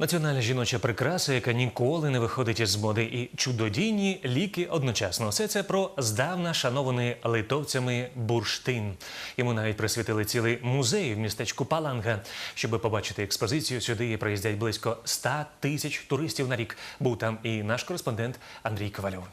Національна жіноча прикраса, яка ніколи не виходить із моди, і чудодійні ліки одночасно. Все це про здавна шанований литовцями бурштин. Йому навіть присвятили цілий музей в містечку Паланга. Щоб побачити експозицію, сюди приїздять близько 100 тисяч туристів на рік. Був там і наш кореспондент Андрій Ковальов.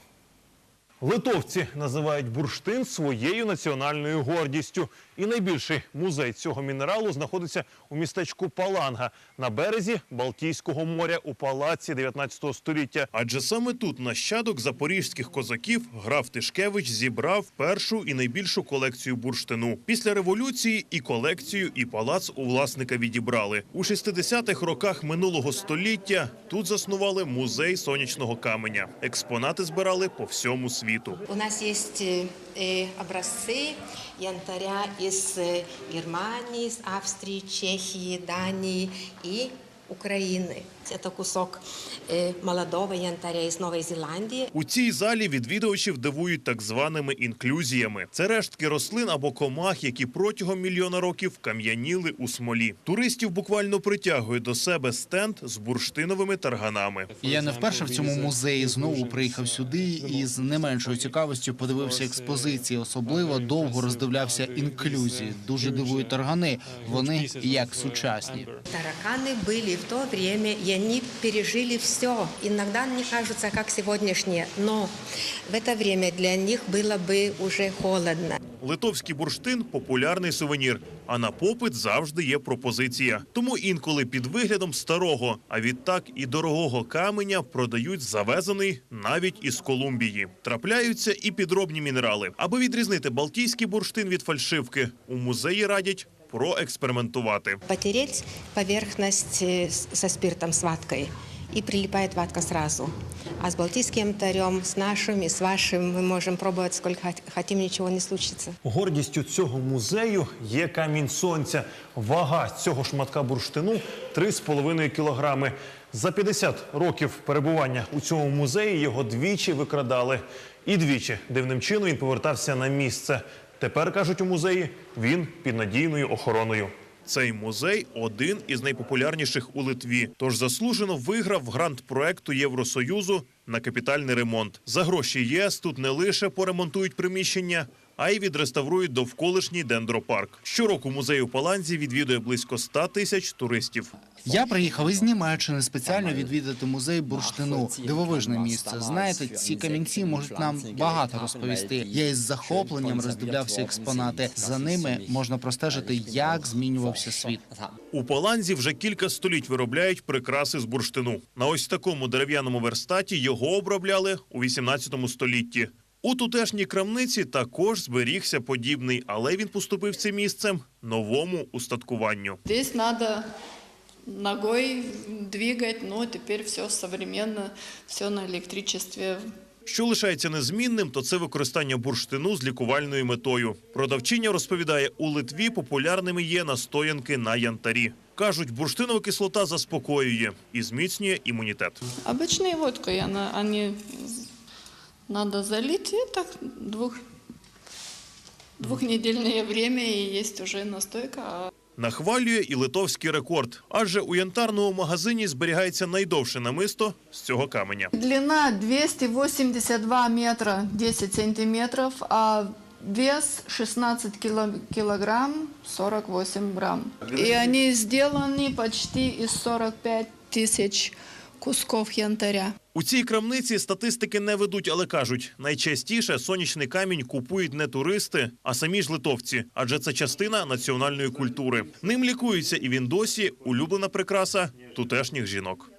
Литовці називають бурштин своєю національною гордістю. І найбільший музей цього мінералу знаходиться у містечку Паланга на березі Балтійського моря у палаці 19 століття. Адже саме тут нащадок запорізьких козаків граф Тишкевич зібрав першу і найбільшу колекцію бурштину. Після революції і колекцію, і палац у власника відібрали. У 60-х роках минулого століття тут заснували музей сонячного каменя. Експонати збирали по всьому світу У нас есть э, э, образцы янтаря из э, Германии, из Австрии, Чехии, Дании и Украины. Это кусок э, молодого янтаря из Новой Зеландии. У цій залі відвідувачів дивують так званими інклюзіями. Це рештки рослин або комах, які протягом мільйона років кам'яніли у смолі. Туристів буквально притягує до себе стенд з бурштиновими тарганами. Я не вперше в цьому музеї знову приїхав сюди і з не меншою цікавістю подивився експозиції. Особливо довго роздивлявся інклюзії. Дуже дивують таргани. Вони як сучасні. Тараканы были в то время, и они пережили все. Иногда они кажутся как сегодняшние, но в это время для них было бы уже холодно. Литовський бурштин популярний сувенір. А на попит завжди є пропозиція. Тому інколи під виглядом старого, а відтак і дорогого каменя продають завезений навіть із Колумбії. Трапляються і підробні мінерали. Аби відрізнити балтійський бурштин від фальшивки, у музеї радять проекспериментувати. Потереть поверхность э, со спиртом, с ваткой, и прилипает ватка сразу. А с балтийским янтарем, с нашим и с вашим мы можем пробовать сколько хот- хотим, ничего не случится. Гордістю цього музею є камінь сонця. Вага цього шматка бурштину 3,5 кілограми. За 50 років перебування у цьому музеї його двічі викрадали. І двічі дивним чином він повертався на місце. Тепер кажуть у музеї, він під надійною охороною. Цей музей один із найпопулярніших у Литві. Тож заслужено виграв грант проекту Євросоюзу на капітальний ремонт. За гроші ЄС тут не лише поремонтують приміщення, а й відреставрують довколишній дендропарк. Щороку музей у Паланзі відвідує близько 100 тисяч туристів. Я приїхав із Німеччини спеціально відвідати музей бурштину. Дивовижне місце. Знаєте, ці камінці можуть нам багато розповісти. Я із захопленням роздивлявся експонати. За ними можна простежити, як змінювався світ. У Паланзі вже кілька століть виробляють прикраси з бурштину. На ось такому дерев'яному верстаті його обробляли у 18 столітті. У тутешній крамниці також зберігся подібний, але він поступив цим місцем новому устаткуванню. Здесь надо ногой двигать, но теперь все современно, все на электричестве. Що лишається незмінним, то це використання бурштину з лікувальною метою. Продавчиня розповідає, у Литві популярними є настоянки на янтарі. Кажуть, бурштинова кислота заспокоює і зміцнює імунітет. Обычные водкой, она, они надо залить, и так двух, двухнедельное время, и есть уже настойка. Нахвалює і литовський рекорд, адже у янтарному магазині зберігається найдовше намисто з цього каменя. Длина 282 метра 10 сантиметров, а вес 16 кило- килограмм 48 грамм. И они сделаны почти из 45 тысяч кусков янтаря. У цій крамниці статистики не ведуть, але кажуть, найчастіше сонячний камінь купують не туристи, а самі ж литовці, адже це частина національної культури. Ним лікуються і він досі улюблена прикраса тутешніх жінок.